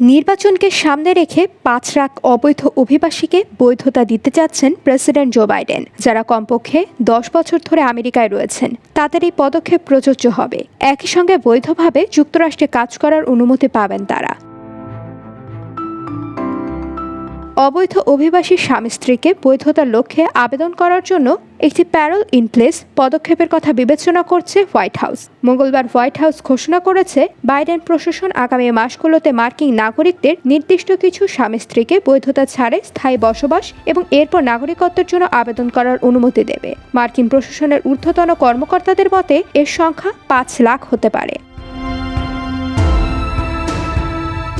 নির্বাচনকে সামনে রেখে পাঁচ লাখ অবৈধ অভিবাসীকে বৈধতা দিতে যাচ্ছেন প্রেসিডেন্ট জো বাইডেন, যারা কমপক্ষে দশ বছর ধরে আমেরিকায় রয়েছেন। তাদের এই পদক্ষেপ প্রযোজ্য হবে। একই সঙ্গে বৈধভাবে যুক্তরাষ্ট্রে কাজ করার অনুমতি পাবেন তারা। অবৈধ অভিবাসী স্বামী স্ত্রীকে বৈধতার লক্ষ্যে আবেদন করার জন্য একটি প্যারল ইন প্লেস পদক্ষেপের কথা বিবেচনা করছে হোয়াইট হাউস। মঙ্গলবার হোয়াইট হাউস ঘোষণা করেছে, বাইডেন প্রশাসন আগামী মাসগুলোতে মার্কিন নাগরিকদের নির্দিষ্ট কিছু স্বামী স্ত্রীকে বৈধতা ছাড়ে স্থায়ী বসবাস এবং এরপর নাগরিকত্বের জন্য আবেদন করার অনুমতি দেবে। মার্কিন প্রশাসনের ঊর্ধ্বতন কর্মকর্তাদের মতে, এর সংখ্যা পাঁচ লাখ হতে পারে।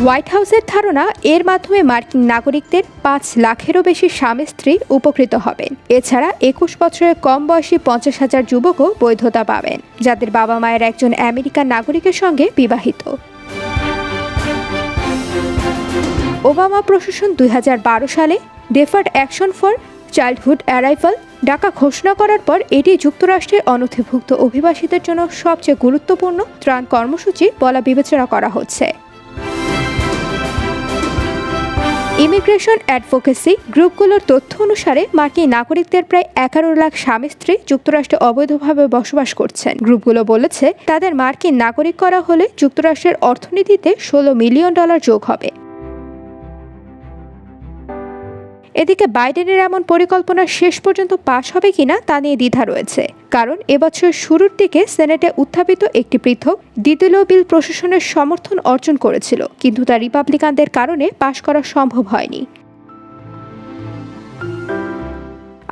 হোয়াইট হাউসের ধারণা, এর মাধ্যমে মার্কিন নাগরিকদের পাঁচ লাখেরও বেশি স্বামী স্ত্রী উপকৃত হবেন এছাড়া একুশ বছরের কম বয়সী পঞ্চাশ হাজার যুবকও বৈধতা পাবেন, যাদের বাবা মায়ের একজন আমেরিকান নাগরিকের সঙ্গে বিবাহিত। ওবামা প্রশাসন দুই হাজার বারো সালে deferred action for childhood arrival ডাকা ঘোষণা করার পর এটি যুক্তরাষ্ট্রের অনথিভুক্ত অভিবাসীদের জন্য সবচেয়ে গুরুত্বপূর্ণ ত্রাণ কর্মসূচি বলা বিবেচনা করা হচ্ছে। ইমিগ্রেশন অ্যাডভোকেসি গ্রুপগুলোর তথ্য অনুসারে মার্কিন নাগরিকদের প্রায় এগারো লাখ স্বামী স্ত্রী যুক্তরাষ্ট্রে অবৈধভাবে বসবাস করছেন। গ্রুপগুলো বলেছে, তাদের মার্কিন নাগরিক করা হলে যুক্তরাষ্ট্রের অর্থনীতিতে ষোলো মিলিয়ন ডলার যোগ হবে। এদিকে বাইডেনের এমন পরিকল্পনা শেষ পর্যন্ত পাশ হবে কিনা তা নিয়ে দ্বিধা রয়েছে। কারণ এবছর শুরুর দিকে সেনেটে উত্থাপিত একটি পৃথক দ্বিতীয় বিল প্রশাসনের সমর্থন অর্জন করেছিল, কিন্তু তা রিপাবলিকানদের কারণে পাশ করা সম্ভব হয়নি।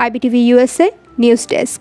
IBTV USA news desk.